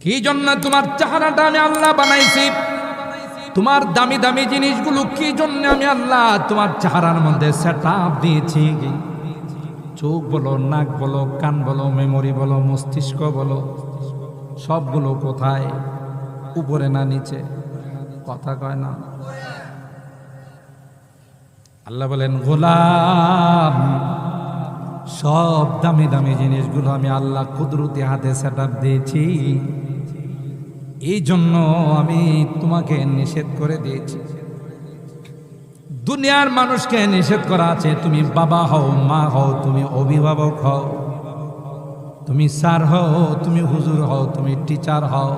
কি জন্য তোমার চেহারাটা আমি আল্লাহ বানাইছি? তোমার দামি দামি জিনিসগুলো কি জন্য আমি আল্লাহ তোমার চেহারার মধ্যে সেট আপ দিয়েছি? চোখ বলো, নাক বলো, কান বলো মেমোরি বলো, মস্তিষ্ক বলো, সবগুলো কোথায়? উপরে না নিচে? কথা কয় না। আল্লাহ বলেন, গোলাম, সব দামি দামি জিনিসগুলো আমি আল্লাহ কুদরতি হাতে সেট দিয়েছি। এই জন্য আমি তোমাকে নিষেধ করে দিয়েছি। দুনিয়ার মানুষকে নিষেধ করা আছে, তুমি বাবা হও, মা হও, তুমি অভিভাবক হও, তুমি স্যার হও, তুমি হুজুর হও, তুমি টিচার হও।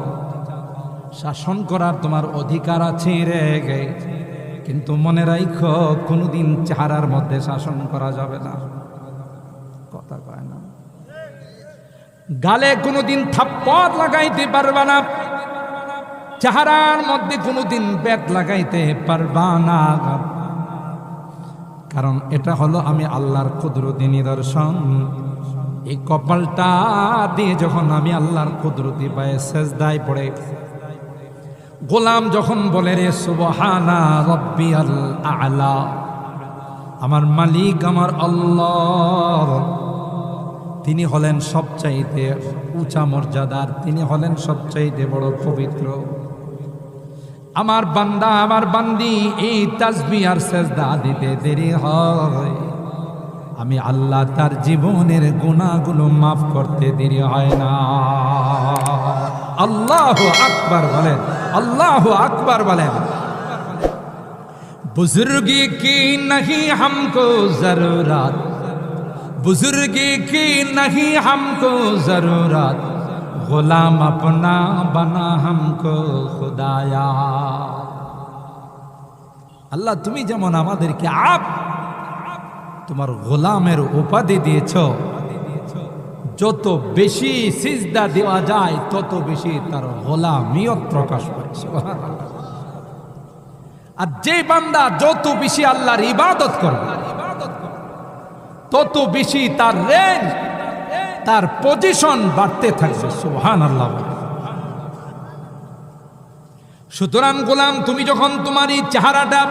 শাসন করার তোমার অধিকার আছে রে গে, কিন্তু মনে রাখো কোনোদিন চেহারার মধ্যে শাসন করা যাবে না। কথা কয় না। গালে কোনোদিন থাপ্পড় লাগাইতে পারবে না। চেহারার মধ্যে কোনোদিন ব্যাট লাগাইতে পারবা না। কারণ এটা হলো আমি আল্লাহর কুদরতি নিদর্শন। এই কপালটা দিয়ে যখন আমি আল্লাহর কুদরতি পায়ে সেজদায় পড়ে, গোলাম যখন বলে রে, সুবহানা রব্বি আল আলা আমার মালিক, আমার আল্লাহ তিনি হলেন সবচাইতে উঁচা মর্যাদার, তিনি হলেন সবচাইতে বড় পবিত্র। আমার বান্দা, আমার বান্দি, এই তাজবি আর সেজদা দিতে দেরি হয়। আমি আল্লাহ তার জীবনের গুণাগুলো মাফ করতে দেরি হয় না। আল্লাহ আকবার বলেন, আল্লাহ আকবার বলেন। বুজুর্গি কি নহি হামকো জরুরাত? বুজুর্গি কি নহি হামকো জরুরাত? গোলাম আপনা বানা ہم খুদায়া। আল্লাহ, তুমি যেমন আমাদেরকে আপ, তোমার গোলামের উপাধি দিয়েছ, যত বেশি সিজদা দেওয়া যায়, তত বেশি তার গোলামিয়ত প্রকাশ পাচ্ছে আর যে বান্দা যত বেশি আল্লাহর ইবাদত করবে, তত বেশি তার রেঞ্জ তার পজিশন বাড়তে থাকবে। সুহান আল্লাহ সুতরাং গোলাম, তুমি যখন তোমার এই চেহারাটা,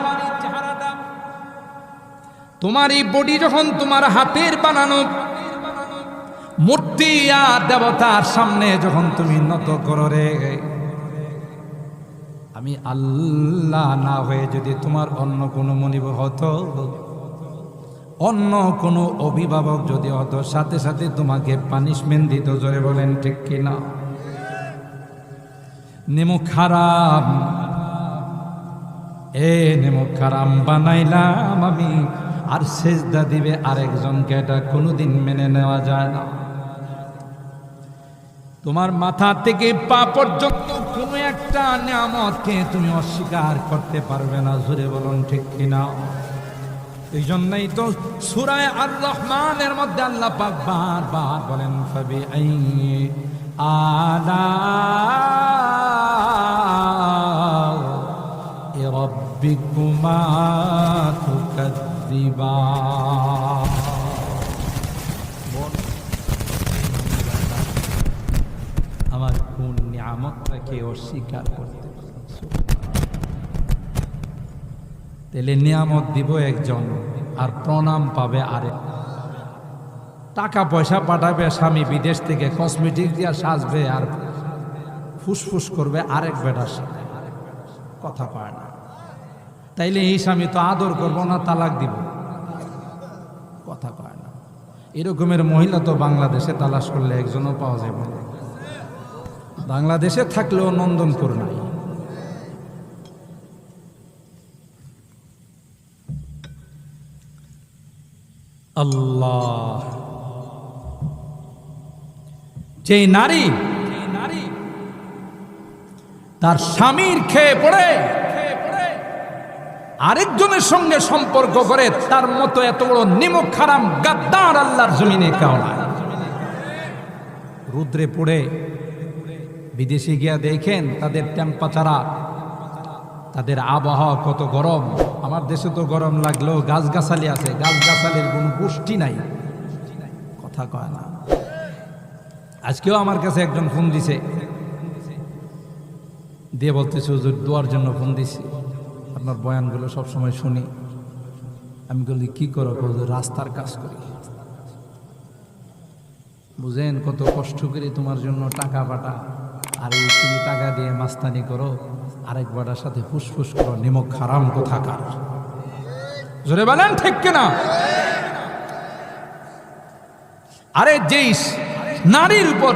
তোমার এই বডি যখন তোমার হাতের বানানো, মূর্তি আর দেবতার সামনে যখন তুমি নত করো রে, আমি আল্লাহ না হয়ে যদি তোমার অন্য কোনো মনিব হতো। অন্য কোনো অভিভাবক যদি হতো সাথে সাথে তোমাকে পানিশমেন্ট দিত, জোরে বলেন, ঠিক কিনা নেমু খারাপ এ নেমু খারাপ বানাইলাম আমি, আর সেজদা দিবে আরেকজনকে, এটা কোনোদিন মেনে নেওয়া যায় না। তোমার মাথা থেকে পা পর্যন্ত কোনো একটা নিয়ামতকে তুমি অস্বীকার করতে পারবে না, জোরে বলুন, ঠিক কিনা এই জন্যই তো সুরায় আর রহমানের মধ্যে আল্লাহ পাক বারবার বলেন ফাবি আই আলা রব্বিকুমা তুকাদ্দিবান আমার কোন নিয়ামতটাকে অস্বীকার করতে তাহলে নিয়ামত দিব একজন, আর প্রণাম পাবে আরেক। টাকা পয়সা পাঠাবে স্বামী বিদেশ থেকে কসমেটিক দিয়া সাজবে আর ফুসফুস করবে আরেক বেটার সাথে। কথা পায় না। তাইলে এই স্বামী তো আদর করব না তালাক দিব। কথা পায় না। এরকমের মহিলা তো বাংলাদেশে তালাশ করলে একজনও পাওয়া যাবে বাংলাদেশে থাকলেও নন্দনপুর নাই। আল্লাহ। যে নারী তার স্বামীর খেয়ে পড়ে, আরেকজনের সঙ্গে সম্পর্ক করে, তার মতো এত বড় নিমক খারাম গাদ্দার আল্লাহর জমিনে কাউ রুদ্রে পড়ে, বিদেশে গিয়া দেখেন তাদের টেম্পাচারা তাদের আবহাওয়া কত গরম। আমার দেশে তো গরম লাগলেও গাছগাছালি আছে, গাছগাছালির কোনো গোষ্ঠী নাই। কথা কয় না। আজকেও আমার কাছে একজন ফোন দিছে। দিয়ে বলতেছে, হুজুর, দোয়ার জন্য ফোন দিছি। আপনার বয়ানগুলো সবসময় শুনি। আমি বলি, কি করো হুজুর? রাস্তার কাজ করি। বুঝেন, কত কষ্ট করি তোমার জন্য টাকা পাটা আর এই তুমি টাকা দিয়ে মাস্তানি করো। আরেক বাটার সাথে ফুসফুস করো, নিমক হারাম কোথাকার। জোরে বলেন, ঠিক কিনা? আরে, যেই নারীর উপর